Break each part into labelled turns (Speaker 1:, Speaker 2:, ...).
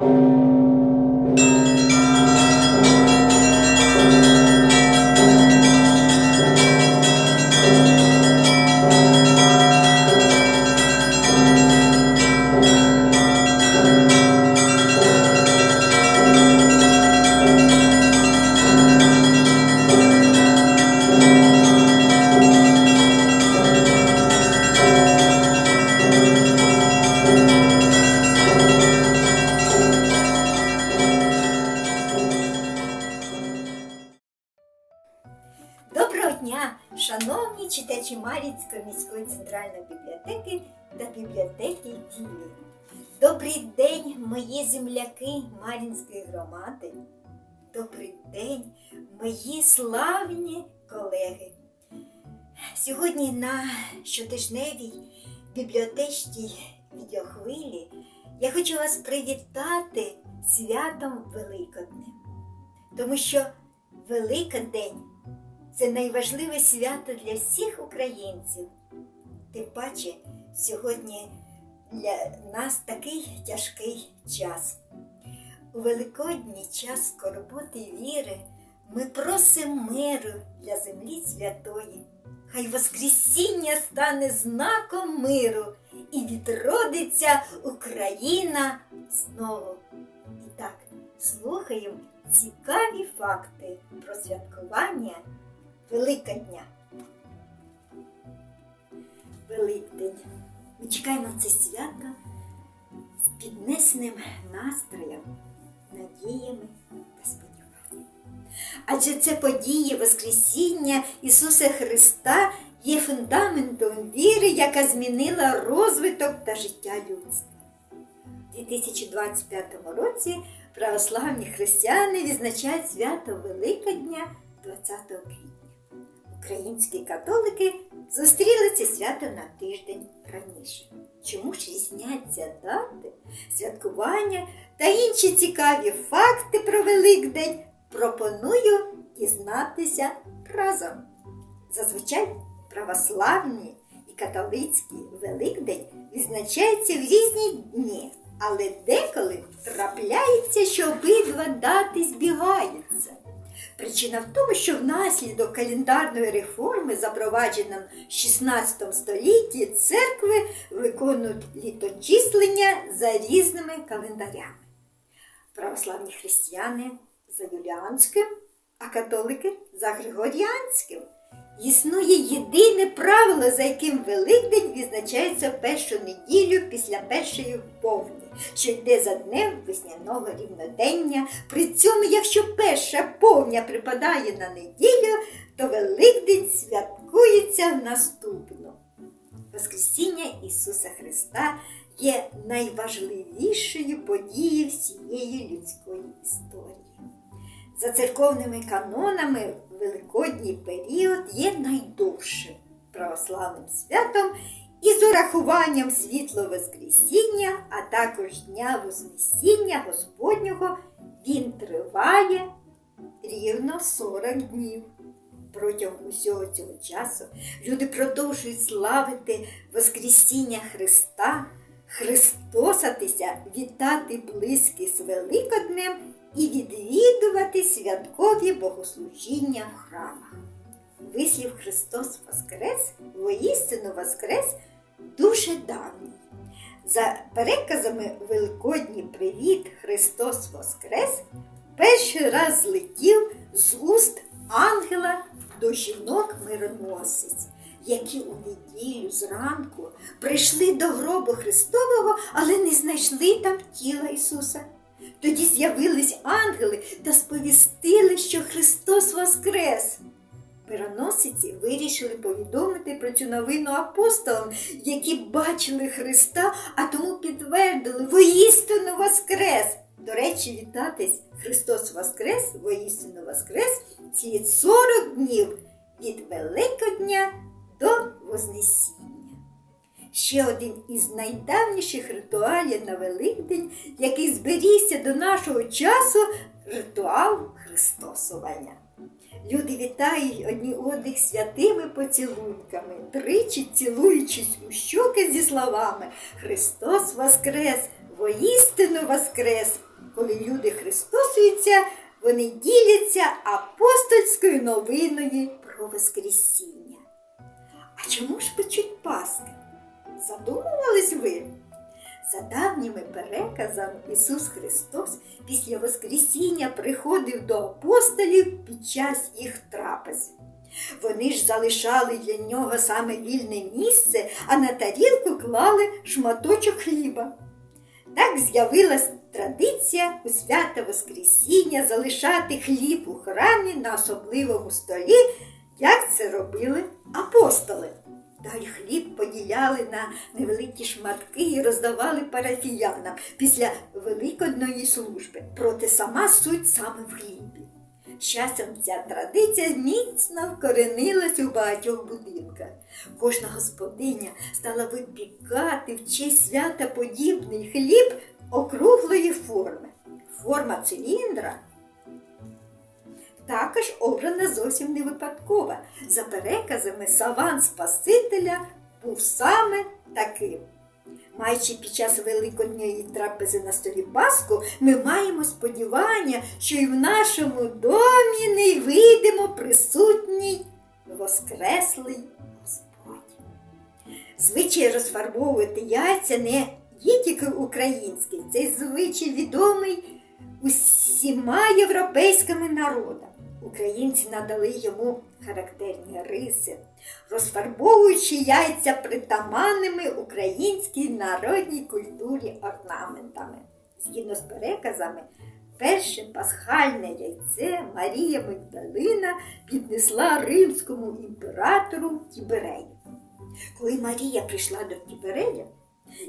Speaker 1: Thank you. Центральної бібліотеки та бібліотеки Ділі. Добрий день, мої земляки Мар'їнської громади. Добрий день, мої славні колеги. Сьогодні на щотижневій бібліотечній відеохвилі я хочу вас привітати святом Великоднем. Тому що Великодень це найважливе свято для всіх українців. Тим паче, сьогодні для нас такий тяжкий час. У Великодній час скорботи віри ми просимо миру для землі святої. Хай Воскресіння стане знаком миру і відродиться Україна знову. І так, слухаємо цікаві факти про святкування Великодня. Великдень. Ми чекаємо це свято з піднесеним настроєм, надіями та сподіваннями. Адже це події Воскресіння Ісуса Христа є фундаментом віри, яка змінила розвиток та життя людства. У 2025 році православні християни відзначають свято Великодня 20 квітня. Українські католики зустріли це свято на тиждень раніше. Чому ж різняться дати, святкування та інші цікаві факти про Великдень пропоную дізнатися разом. Зазвичай православні і католицький Великдень відзначаються в різні дні, але деколи трапляється, що обидва дати збігаються. Причина в тому, що внаслідок календарної реформи, запровадженої в 16 столітті, церкви виконують літочислення за різними календарями. Православні християни за юліанським, а католики за григоріанським. Існує єдине правило, за яким Великдень відзначається першу неділю після першої повні, що йде за днем весняного рівнодення. При цьому, якщо перша повня припадає на неділю, то Великдень святкується в наступну. Воскресіння Ісуса Христа є найважливішою подією всієї людської історії. За церковними канонами Великодній період є найдовшим православним святом і з урахуванням світло Воскресіння, а також Дня Вознесіння Господнього він триває рівно 40 днів. Протягом усього цього часу люди продовжують славити Воскресіння Христа, Христосатися, вітати близьких з Великоднем і відвідувати святкові богослужіння в храмах. Вислів Христос Воскрес, воістину Воскрес дуже давній. За переказами Великодній привіт Христос Воскрес перший раз злетів з уст ангела до жінок мироносець, які у неділю зранку прийшли до гробу Христового, але не знайшли там тіла Ісуса. Тоді з'явились ангели та сповістили, що Христос Воскрес. Мироносиці вирішили повідомити про цю новину апостолам, які бачили Христа, а тому підтвердили воістину Воскрес. До речі, вітатись Христос Воскрес, воістину Воскрес, слід 40 днів від Великодня до Вознесіння. Ще один із найдавніших ритуалів на Великдень, який зберігся до нашого часу, ритуал Христосування. Люди вітають одні одних святими поцілунками, тричі цілуючись у щоки зі словами Христос Воскрес, воістину Воскрес, коли люди христосуються, вони діляться апостольською новиною про Воскресіння. А чому ж печуть Паски? Задумувались ви? За давніми переказами Ісус Христос після Воскресіння приходив до апостолів під час їх трапези. Вони ж залишали для нього саме вільне місце, а на тарілку клали шматочок хліба. Так з'явилась традиція у свято Воскресіння залишати хліб у храмі на особливому столі, як це робили апостоли. Далі хліб поділяли на невеликі шматки і роздавали парафіянам після великодної служби. Проте сама суть саме в хлібі. Часом ця традиція міцно вкоренилась у багатьох будинках. Кожна господиня стала випікати в честь свята подібний хліб округлої форми. Форма циліндра також обрана зовсім не випадково. За переказами саван Спасителя був саме таким. Маючи під час великодньої трапези на столі Пасху, ми маємо сподівання, що і в нашому домі не вийдемо присутній Воскреслий Господь. Звичай розфарбовувати яйця не тільки український, цей звичай відомий усіма європейськими народами. Українці надали йому характерні риси, розфарбовуючи яйця притаманними українській народній культурі орнаментами. Згідно з переказами, перше пасхальне яйце Марія Магдалина піднесла римському імператору Тіберею. Коли Марія прийшла до Тіберея,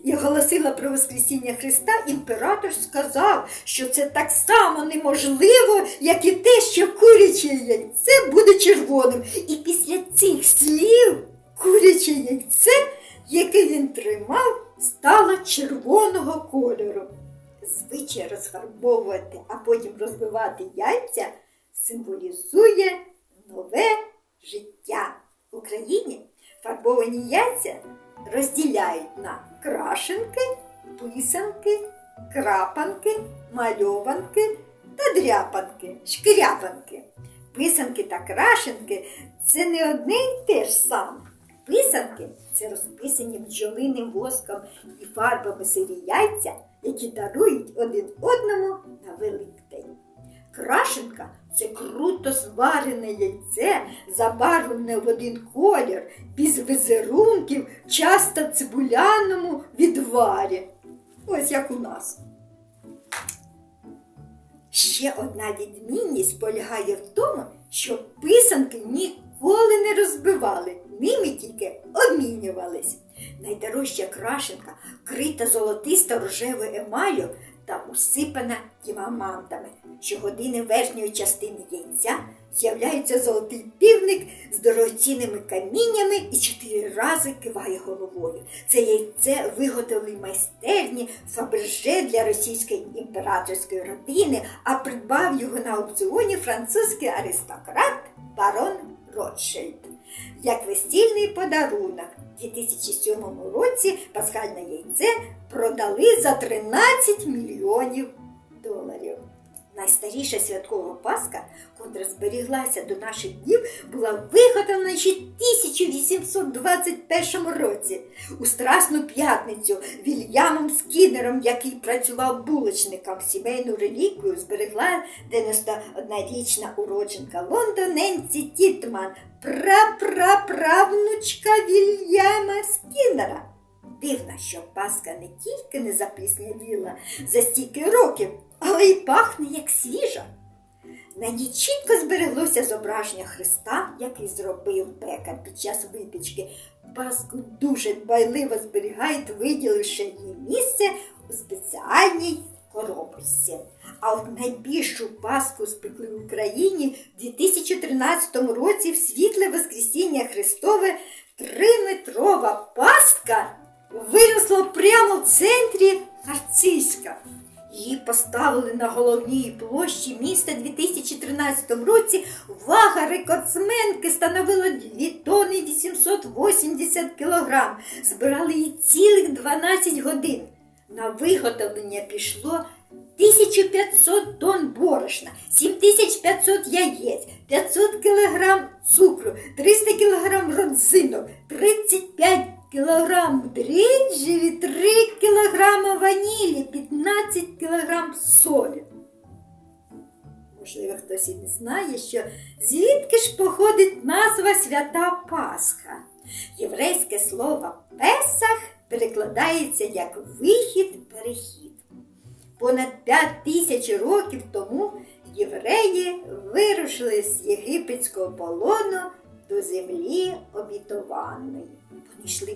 Speaker 1: і оголосила про Воскресіння Христа, імператор сказав, що це так само неможливо, як і те, що куряче яйце буде червоним. І після цих слів куряче яйце, яке він тримав, стало червоного кольору. Звичай розфарбовувати, а потім розбивати яйця символізує нове життя. В Україні фарбовані яйця розділяють на крашенки, писанки, крапанки, мальованки та дряпанки, шкряпанки. Писанки та крашенки це не одне й те ж саме. Писанки це розписані бджолиним воском і фарбами сирі яйця, які дарують один одному на Великдень. Крашенка це круто зварене яйце, забарвлене в один колір, без візерунків, часто в цибуляному відварі. Ось як у нас. Ще одна відмінність полягає в тому, що писанки ніколи не розбивали, ними тільки обмінювались. Найдорожча крашенка крита золотисто рожевою емаллю та усипана діамантами. Щогодини верхньої частини яйця з'являється золотий півник з дорогоцінними каміннями і чотири рази киває головою. Це яйце виготовили майстерні Фаберже для російської імператорської родини, а придбав його на аукціоні французький аристократ барон Ротшильд. Як весільний подарунок у 2007 році пасхальне яйце продали за 13 мільйонів доларів. Найстаріша святкова Пасха, котра зберіглася до наших днів, була виготовлена ще в 1821 році. У Страсну п'ятницю Вільямом Скіннером, який працював булочником, сімейну реліквію зберегла 91-річна уродженка Лондон Ненсі Тітман, прапраправнучка Вільяма Скіннера. Дивно, що Пасха не тільки не запліснявіла за стільки років, але й пахне як свіжа. На ній чітко збереглося зображення Христа, який зробив пекар під час випічки. Паску дуже дбайливо зберігають, виділивши їй місце у спеціальній коробочці. А от найбільшу паску спекли в Україні в 2013 році в світле Воскресіння Христове триметрова пастка виросла прямо в центрі Харцизька. Її поставили на головній площі міста 2013 році. Вага рекордсменки становила 2 тонни 880 кілограм. Збирали її цілих 12 годин. На виготовлення пішло 1500 тонн борошна, 7500 яєць, 500 кг цукру, 300 кг родзинок, 35 кг дріжджів і 3 кг ванілі, 15 кг солі. Можливо, хтось і не знає, що звідки ж походить назва Свята Пасха. Єврейське слово Песах перекладається як вихід, перехід. Понад п'ять тисяч років тому євреї вирушили з єгипетського полону до землі обітованої.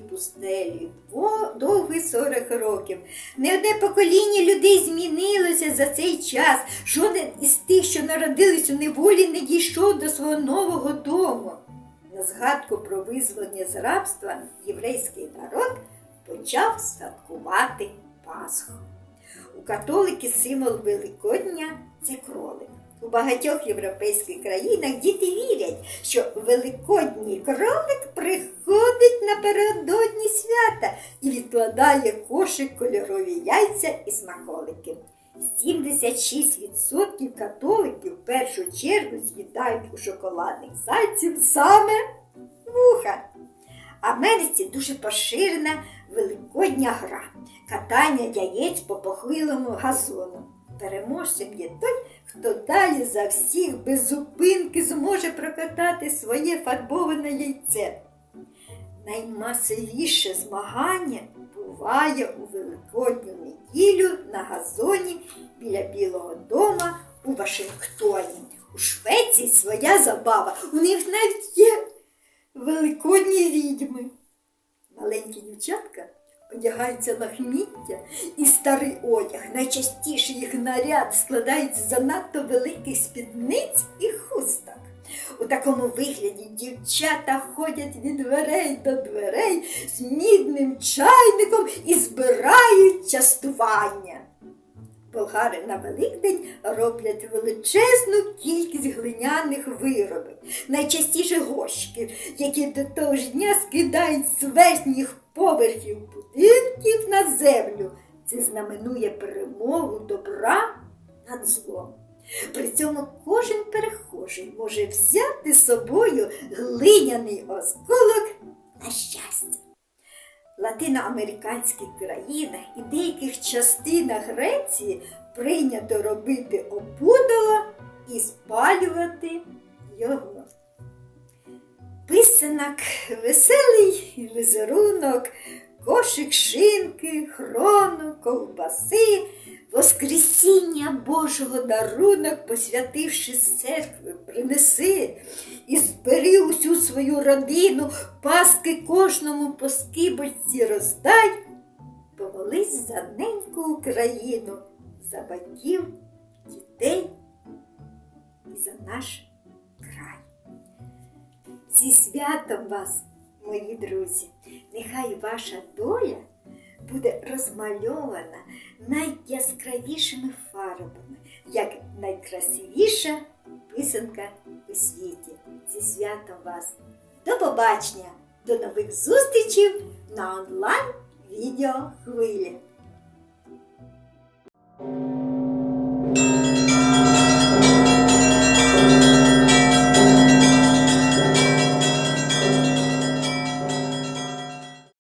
Speaker 1: Пустелю по- довгих 40 років. Не одне покоління людей змінилося за цей час. Жоден із тих, що народились у неволі, не дійшов до свого нового дому. На згадку про визволення з рабства єврейський народ почав святкувати Пасху. У католики символ Великодня це кролик. У багатьох європейських країнах діти вірять, що великодній кролик приходить напередодні свята і відкладає кошик кольорові яйця і смаколики. 76% католиків в першу чергу з'їдають у шоколадних зайців саме вуха. В Америці дуже поширена великодня гра катання яєць по похилому газону. Переможцем є той, хто далі за всіх без зупинки зможе прокатати своє фарбоване яйце. Наймасовіше змагання буває у великодню неділю на газоні біля Білого дома у Вашингтоні. У Швеції своя забава. У них навіть є великодні відьми. Маленькі дівчатка одягаються на хміття і старий одяг. Найчастіше їх наряд складається з занадто великих спідниць і хусток. У такому вигляді дівчата ходять від дверей до дверей з мідним чайником і збирають частування. Болгари на Великдень роблять величезну кількість глиняних виробів, найчастіше горщиків, які до того ж дня скидають з верхніх поверхів будинків на землю. Це знаменує перемогу добра над злом. При цьому кожен перехожий може взяти з собою глиняний осколок на щастя. Латиноамериканських країнах і деяких частинах Греції прийнято робити опудало і спалювати його. Писанок, веселий візерунок, кошик шинки, хрону, ковбаси, Воскресіння Божого дарунок, посвятивши з церкви, принеси і збери усю свою родину, паски кожному по скибочці роздай, помолись за неньку Україну, за батьків, дітей і за наш край. Зі святом вас, мої друзі, нехай ваша доля буде розмальована найяскравішими фарбами, як найкрасивіша писанка у світі. Зі святом вас! До побачення! До нових зустрічей на онлайн відео хвилі.